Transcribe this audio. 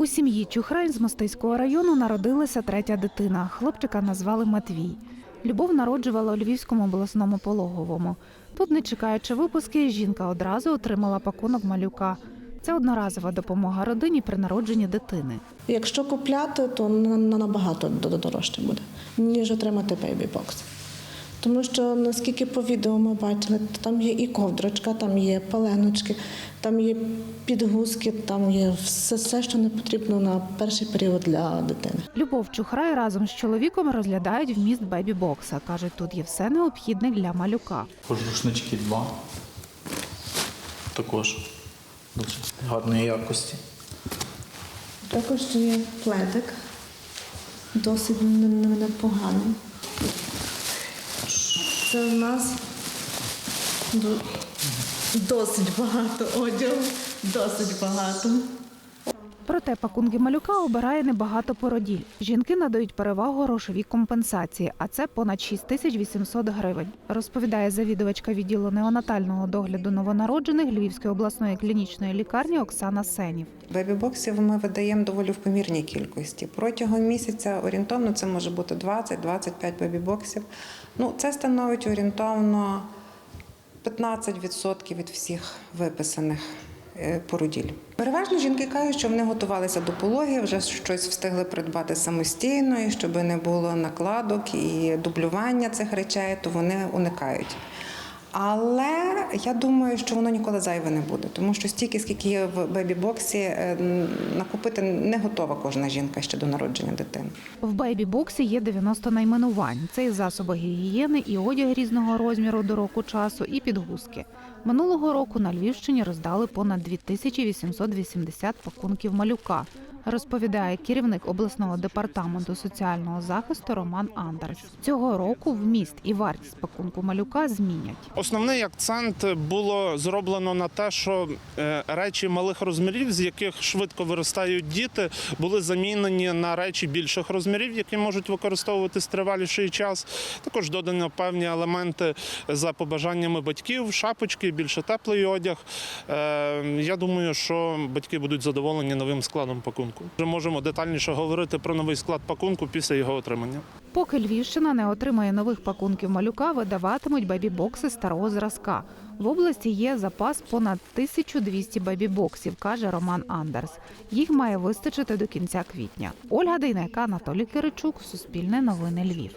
У сім'ї Чухрайн з Мостиського району народилася третя дитина. Хлопчика назвали Матвій. Любов народжувала у Львівському обласному пологовому. Тут, не чекаючи випуски, жінка одразу отримала пакунок малюка. Це одноразова допомога родині при народженні дитини. Якщо купляти, то на- на- набагато дорожче буде, ніж отримати бейбі-бокс. Тому що наскільки по відео ми бачили, там є і ковдрочка, там є паленочки, там є підгузки, там є все, все, що не потрібно на перший період для дитини. Любов Чухрай разом з чоловіком розглядають вміст бебі-бокса. Кажуть, тут є все необхідне для малюка. Рушнички два. Також дуже гарної якості. Також є пледик, досить не- не- непоганий. Це в нас досить багато одягу, досить багато. Проте пакунки малюка обирає небагато породіль. Жінки надають перевагу грошовій компенсації, а це понад 6800 гривень. Розповідає завідувачка відділу неонатального догляду новонароджених Львівської обласної клінічної лікарні Оксана Сенів. Бебі-боксів ми видаємо доволі в помірній кількості. Протягом місяця орієнтовно це може бути 20-25 бебі-боксів. Ну, це становить орієнтовно 15% від всіх виписаних породіль. Переважно жінки кажуть, що вони готувалися до пологів, вже щось встигли придбати самостійно, і щоб не було накладок і дублювання цих речей, то вони уникають. Але я думаю, що воно ніколи зайве не буде, тому що стільки, скільки є в бебі-боксі, е, накупити не готова кожна жінка ще до народження дитини. В бейбі-боксі є 90 найменувань. Це і засоби гігієни, і одяг різного розміру до року часу, і підгузки. Минулого року на Львівщині роздали понад 2880 пакунків малюка. Розповідає керівник обласного департаменту соціального захисту Роман Андерс. Цього року вміст і вартість пакунку малюка змінять. Основний акцент було зроблено на те, що е, речі малих розмірів, з яких швидко виростають діти, були замінені на речі більших розмірів, які можуть використовуватись триваліший час. Також додано певні елементи за побажаннями батьків, шапочки, більше теплий одяг. Е, Я думаю, що батьки будуть задоволені новим складом пакунку. Вже можемо детальніше говорити про новий склад пакунку після його отримання. Поки Львівщина не отримає нових пакунків малюка, видаватимуть бебі-бокси старого зразка. В області є запас понад 1200 бебі-боксів, каже Роман Андерс. Їх має вистачити до кінця квітня. Ольга Дейнека, Анатолій Киричук, Суспільне новини Львів.